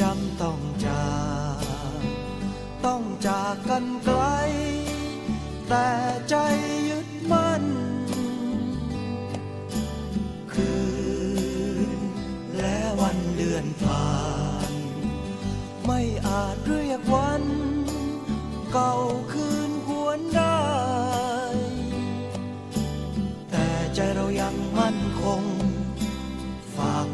จำต้องจากต้องจากกันไกล แต่ใจยึดมั่น คืนและวันเดือนผ่าน ไม่อาจรื